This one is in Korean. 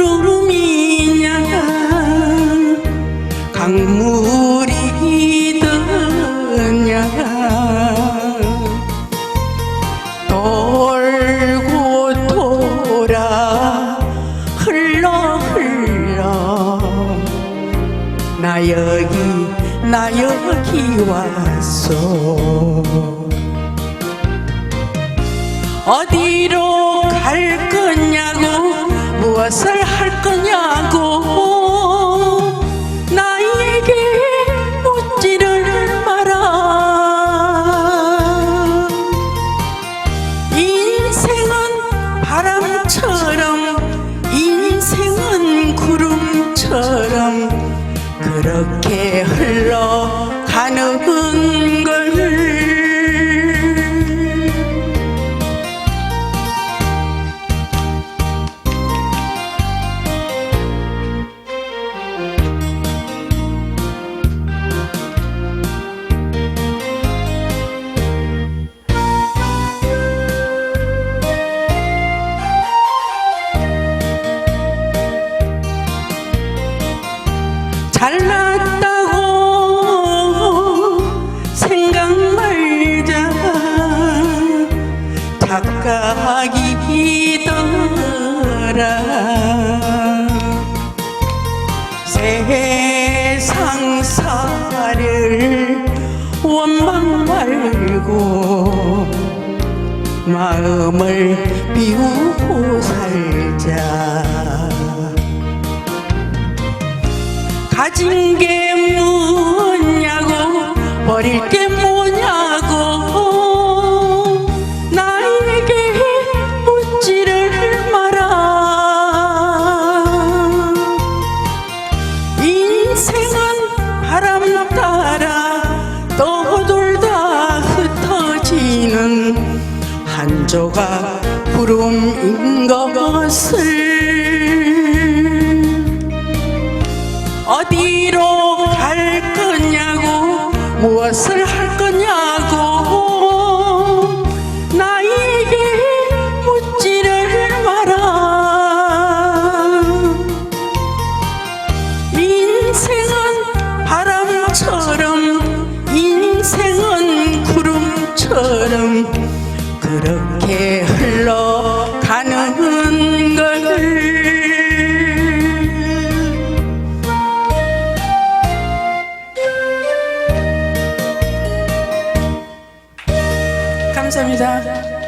구름이냐 강물이 더냐 돌고 돌아 흘러 흘러. 나 여기 나 여기 왔어 어디로 갈 거냐고. 무엇을 할 거냐고 나에게 묻지를 마라. 인생은 바람처럼 인생은 구름처럼 그렇게 흘러 잘났다고 생각 말자 착각이더라. 세상살을 원망 말고 마음을 비우고 살자 가진 게 뭐냐고 버릴 게 뭐냐고. 나에게 묻지를 마라. 인생은 바람 따라. 떠돌다 흩어지는 한 조각 구름인 것을 인생은 바람처럼 인생은 구름처럼 그렇게 흘러가는 걸 감사합니다.